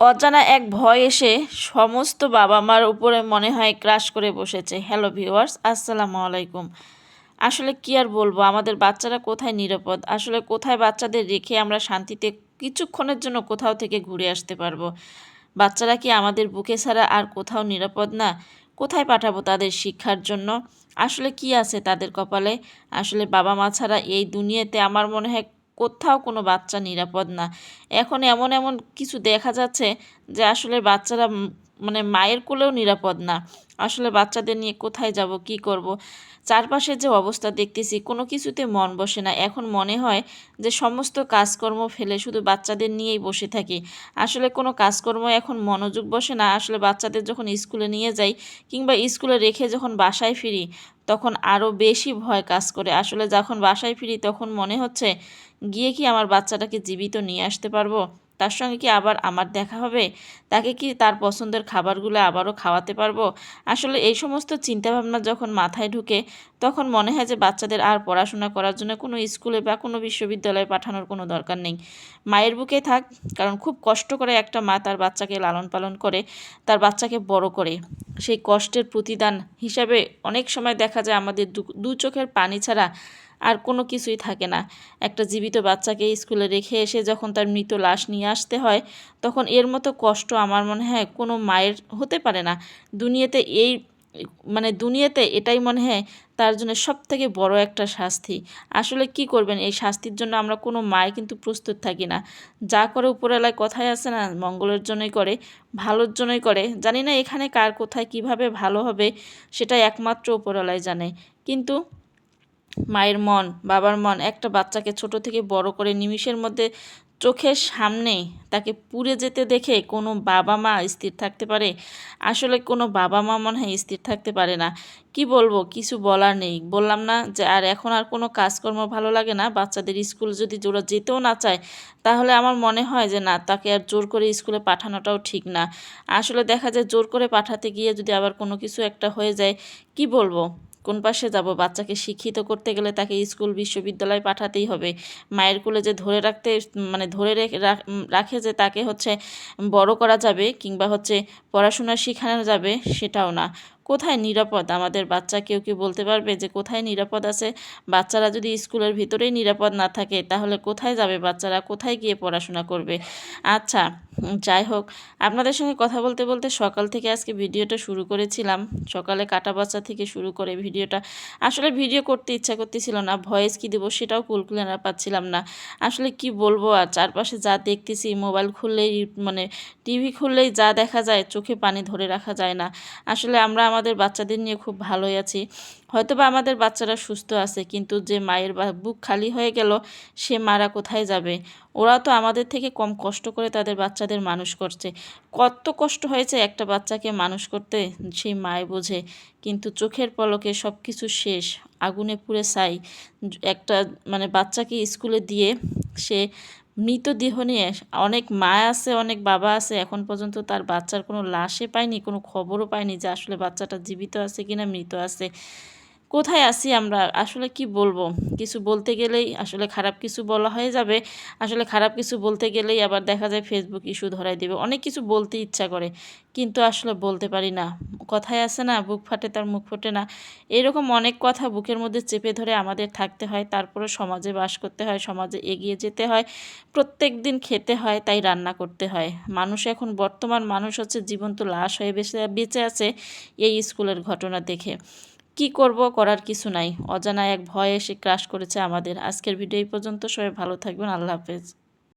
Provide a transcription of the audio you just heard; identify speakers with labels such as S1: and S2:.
S1: অজানা এক ভয় এসে সমস্ত বাবা মার উপরে মনে হয় ক্রাশ করে বসেছে। হ্যালো ভিউয়ার্স, আসসালামু আলাইকুম। আসলে কি আর বলব, আমাদের বাচ্চারা কোথায় নিরাপদ? আসলে কোথায় বাচ্চাদের রেখে আমরা শান্তিতে কিছুক্ষণের জন্য কোথাও থেকে ঘুরে আসতে পারব? বাচ্চারা কি আমাদের বুকে ছাড়া আর কোথাও নিরাপদ না? কোথায় পাঠাবো তাদের শিক্ষার জন্য? আসলে কি আছে তাদের কপালে? আসলে বাবা মা ছাড়া এই দুনিয়াতে আমার মনে হয় কোথাও কোনো বাচ্চা নিরাপদ না। এখন এমন এমন কিছু দেখা যাচ্ছে যে আসলে বাচ্চারা মানে মায়ের কোলেও নিরাপদ না। আসলে বাচ্চাদের নিয়ে কোথায় যাব, কি করব। চারপাশের যে অবস্থা দেখতেছি, কোনো কিছুতে মন বসে না। এখন মনে হয় যে সমস্ত কাজকর্ম ফেলে শুধু বাচ্চাদের নিয়েই বসে থাকি। আসলে কোনো কাজকর্ম এখন মনোযোগ বসে না। আসলে বাচ্চাদের যখন স্কুলে নিয়ে যাই কিংবা স্কুলে রেখে যখন বাসায় ফিরি, তখন আরও বেশি ভয় কাজ করে। আসলে যখন বাসায় ফিরি, তখন মনে হচ্ছে, গিয়ে কি আমার বাচ্চাটাকে জীবিত নিয়ে আসতে পারব? তার সঙ্গে কি আবার আমার দেখা হবে? তাকে কি তার পছন্দের খাবারগুলো আবারও খাওয়াতে পারব? আসলে এই সমস্ত চিন্তাভাবনা যখন মাথায় ঢুকে, তখন মনে হয় যে বাচ্চাদের আর পড়াশোনা করার জন্য কোনো স্কুলে বা কোনো বিশ্ববিদ্যালয়ে পাঠানোর কোনো দরকার নেই। মায়ের বুকে থাক, কারণ খুব কষ্ট করে একটা মা তার বাচ্চাকে লালন পালন করে, তার বাচ্চাকে বড় করে। সেই কষ্টের প্রতিদান হিসাবে অনেক সময় দেখা যায় আমাদের দু চোখের পানি ছাড়া আর কোনো কিছুই থাকে না। একটা জীবিত বাচ্চাকে স্কুলে রেখে এসে যখন তার মৃত লাশ নিয়ে আসতে হয়, তখন এর মতো কষ্ট আমার মনে হয় কোনো মায়ের হতে পারে না। দুনিয়াতে এই মানে দুনিয়াতে এটাই মনে হয় তার জন্য সব থেকে বড় একটা শাস্তি। আসলে কি করবেন? এই শাস্তির জন্য আমরা কোনো মায় কিন্তু প্রস্তুত থাকি না। যা করে উপরওয়ালায় কথায় আছে না, মঙ্গলের জন্যই করে, ভালোর জন্যই করে। জানি না এখানে কার কোথায় কীভাবে ভালো হবে সেটা একমাত্র উপরওয়ালায় জানে। কিন্তু মায়ের মন, বাবার মন, একটা বাচ্চাকে ছোট থেকে বড় করে নিমিষের মধ্যে চোখের সামনে তাকে পুড়ে যেতে দেখে কোনো বাবা মা স্থির থাকতে পারে? আসলে কোনো বাবা মা মনে হয় স্থির থাকতে পারে না। কি বলব, কিছু বলার নেই। বললাম না যে আর এখন আর কোনো কাজকর্ম ভালো লাগে না? বাচ্চাদের স্কুল যদি জোরা যেতেও না চায়, তাহলে আমার মনে হয় যে না, তাকে আর জোর করে স্কুলে পাঠানোটাও ঠিক না। আসলে দেখা যায় জোর করে পাঠাতে গিয়ে যদি আবার কোনো কিছু একটা হয়ে যায়, কি বলব? কোন পাশে যাব? বাচ্চাকে শিক্ষিত করতে গেলে তাকে স্কুল, বিশ্ববিদ্যালয় পাঠাতেই হবে। মায়ের কোলে যে ধরে রাখতে মানে ধরে রাখে যে তাকে হচ্ছে বড় করা যাবে কিংবা হচ্ছে পড়াশোনা শিখানো যাবে, সেটাও না। কোথায় নিরাপদ? আমাদের বাচ্চা কেউ কি বলতে পারবে যে কোথায় নিরাপদ আছে? বাচ্চারা যদি স্কুলের ভিতরেই নিরাপদ না থাকে, তাহলে কোথায় যাবে বাচ্চারা? কোথায় গিয়ে পড়াশোনা করবে? আচ্ছা যাই হোক, আপনাদের সঙ্গে কথা বলতে বলতে সকাল থেকে আজকে ভিডিওটা শুরু করেছিলাম। সকালে কাটা বাচ্চা থেকে শুরু করে ভিডিওটা। আসলে ভিডিও করতে ইচ্ছা করতেছিল না, ভয়েস কি দেবো সেটাও কুলকুলে না পাচ্ছিলাম না। আসলে কি বলব আর, চারপাশে যা দেখতেছি, মোবাইল খুললেই মানে টিভি খুললেই যা দেখা যায়, চোখে পানি ধরে রাখা যায় না। আসলে আমরা বাচ্চাদের নিয়ে খুব ভালোই আছি। হয়তো বা আমাদের বাচ্চারা সুস্থ আছে, কিন্তু যে মায়ের বুক খালি হয়ে গেল, সে মারা কোথায় যাবে? ওরা তো আমাদের থেকে কম কষ্ট করে তাদের বাচ্চাদের মানুষ করছে। কত কষ্ট হয়েছে একটা বাচ্চাকে মানুষ করতে, সেই মায় বোঝে, কিন্তু চোখের পলকে সব কিছু শেষ, আগুনে পুড়ে ছাই। একটা মানে বাচ্চাকে স্কুলে দিয়ে সে মৃতদেহ নিয়ে অনেক মা আছে, অনেক বাবা আছে, এখন পর্যন্ত তার বাচ্চার কোনো লাশে পায়নি, কোনো খবরও পায়নি যে আসলে বাচ্চাটা জীবিত আছে কিনা, মৃত আছে। কোথায় আছি আমরা? আসলে কি বলব? কিছু বলতে গেলেই আসলে খারাপ কিছু বলা হয়ে যাবে। আসলে খারাপ কিছু বলতে গেলেই আবার দেখা যায় ফেসবুক ইস্যু ধরাই দেবে। অনেক কিছু বলতে ইচ্ছা করে, কিন্তু আসলে বলতে পারি না। কথায় আছে না, বুক ফাটে তার মুখ ফোটে না। এরকম অনেক কথা বুকের মধ্যে চেপে ধরে আমাদের থাকতে হয় তারপরে সমাজে বাস করতে হয়, সমাজে এগিয়ে যেতে হয়, প্রত্যেক দিন খেতে হয়, তাই রান্না করতে হয়। মানুষ এখন বর্তমান মানুষ হচ্ছে জীবন্ত লাশ হয়ে বেঁচে বেঁচে আছে এই স্কুলের ঘটনা দেখে। কি করব করার কিছু নাই। অজানা এক ভয় এসে ক্রাশ করেছে আমাদের। আজকের ভিডিও এই পর্যন্ত। সবাই ভালো থাকবেন। আল্লাহ হাফেজ।